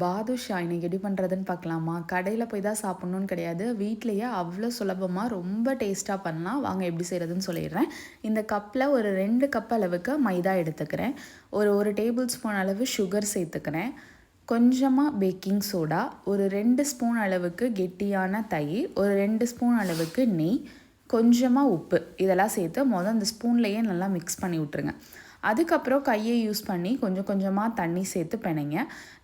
பாதுஷா இன்னைக்கு எப்படி பண்ணுறதுன்னு பார்க்கலாமா? கடையில் போய் தான் சாப்பிட்ணுன்னு கிடையாது. வீட்லேயே அவ்வளோ சுலபமாக ரொம்ப டேஸ்ட்டாக பண்ணலாம். வாங்க எப்படி செய்கிறதுன்னு சொல்லிடுறேன். இந்த கப்பில் ஒரு ரெண்டு கப் அளவுக்கு மைதா எடுத்துக்கிறேன். ஒரு ஒரு டேபிள் ஸ்பூன் அளவு சுகர் சேர்த்துக்கிறேன். கொஞ்சமாக பேக்கிங் சோடா ஒரு ரெண்டு ஸ்பூன் அளவுக்கு கெட்டியான தயிர் ஒரு ரெண்டு ஸ்பூன் அளவுக்கு நெய் கொஞ்சமாக உப்பு. இதெல்லாம் சேர்த்து மொதல் அந்த ஸ்பூன்லேயே நல்லா மிக்ஸ் பண்ணி விட்ருங்க அதுக்கப்புறம் கையை யூஸ் பண்ணி கொஞ்சம் கொஞ்சமாக தண்ணி சேர்த்து பிணைங்க.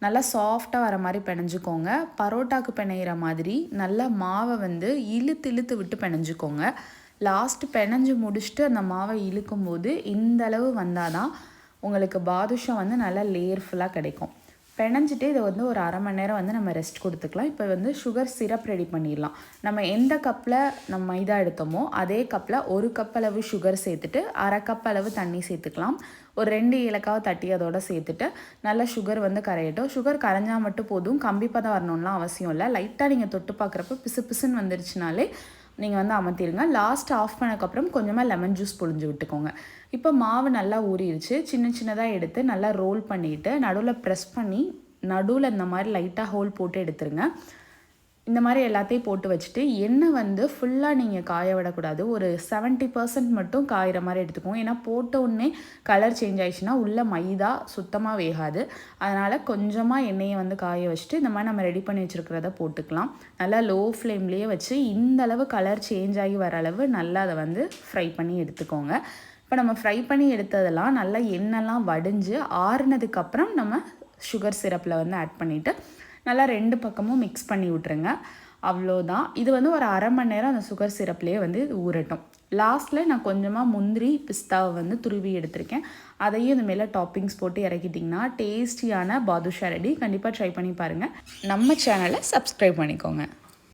நல்லா சாஃப்டாக வர மாதிரி பிணைஞ்சுக்கோங்க. பரோட்டாக்கு பிணையிற மாதிரி நல்லா மாவை வந்து இழுத்து இழுத்து விட்டு பிணைஞ்சுக்கோங்க. லாஸ்ட் பிணைஞ்சு முடிச்சுட்டு அந்த மாவை இழுக்கும் போது இந்தளவு வந்தால் தான் உங்களுக்கு பாதுஷம் வந்து நல்லா லேயர்ஃபுல்லாக கிடைக்கும். பிணைஞ்சிட்டு இதை வந்து ஒரு அரை மணி நேரம் வந்து நம்ம ரெஸ்ட் கொடுத்துக்கலாம். இப்போ வந்து சுகர் சிரப் ரெடி பண்ணிடலாம். நம்ம எந்த கப்பில் நம்ம மைதா எடுத்தோமோ அதே கப்பில் ஒரு கப் அளவு சுகர் சேர்த்துட்டு அரை கப் அளவு தண்ணி சேர்த்துக்கலாம். ஒரு ரெண்டு ஏலக்காவை தட்டி அதோட சேர்த்துட்டு நல்லா சுகர் வந்து கரையட்டும். சுகர் கரைஞ்சால் மட்டும் போதும். கம்பி பதம் வரணும்லாம் அவசியம் இல்லை. லைட்டாக நீங்கள் தொட்டு பார்க்குறப்ப பிசு பிசுன்னு வந்துருச்சுனாலே நீங்கள் வந்து அமர்த்திடுங்க லாஸ்ட் ஆஃப் பண்ணக்கப்புறம் கொஞ்சமாக லெமன் ஜூஸ் புழிஞ்சு விட்டுக்கோங்க. இப்போ மாவு நல்லா ஊறிடுச்சு சின்ன சின்னதாக எடுத்து நல்லா ரோல் பண்ணிவிட்டு நடுவில் ப்ரெஸ் பண்ணி நடுவில் இந்த மாதிரி லைட்டாக ஹோல் போட்டு எடுத்துருங்க. இந்த மாதிரி எல்லாத்தையும் போட்டு வச்சுட்டு எண்ணெய் வந்து ஃபுல்லாக நீங்கள் காய விடக்கூடாது. ஒரு செவன்ட்டி பர்சன்ட் மட்டும் காயிற மாதிரி எடுத்துக்கோங்க. ஏன்னா போட்ட உடனே கலர் சேஞ்ச் ஆயிடுச்சுன்னா உள்ள மைதா சுத்தமாக வேகாது. அதனால் கொஞ்சமாக எண்ணெயை வந்து காய வச்சுட்டு இந்த மாதிரி நம்ம ரெடி பண்ணி வச்சுருக்கிறத போட்டுக்கலாம். நல்லா லோ ஃப்ளேம்லேயே வச்சு இந்த அளவு கலர் சேஞ்ச் ஆகி வர அளவு நல்லா அதை வந்து ஃப்ரை பண்ணி எடுத்துக்கோங்க. இப்போ நம்ம ஃப்ரை பண்ணி எடுத்ததெல்லாம் நல்லா எண்ணெய்லாம் வடிஞ்சு ஆறுனதுக்கப்புறம் நம்ம சுகர் சிரப்பில் வந்து ஆட் பண்ணிவிட்டு நல்லா ரெண்டு பக்கமும் மிக்ஸ் பண்ணி விட்ருங்க அவ்வளோதான். இது வந்து ஒரு அரை மணி நேரம் அந்த சுகர் சிரப்லேயே வந்து ஊறட்டும். லாஸ்ட்டில் நான் கொஞ்சமாக முந்திரி பிஸ்தாவை வந்து துருவி எடுத்திருக்கேன். அதையும் இந்த மேலே டாப்பிங்ஸ் போட்டு இறக்கிட்டிங்கன்னா டேஸ்டியான பாதுஷா ரெடி கண்டிப்பாக ட்ரை பண்ணி பாருங்கள் நம்ம சேனலை சப்ஸ்கிரைப் பண்ணிக்கோங்க.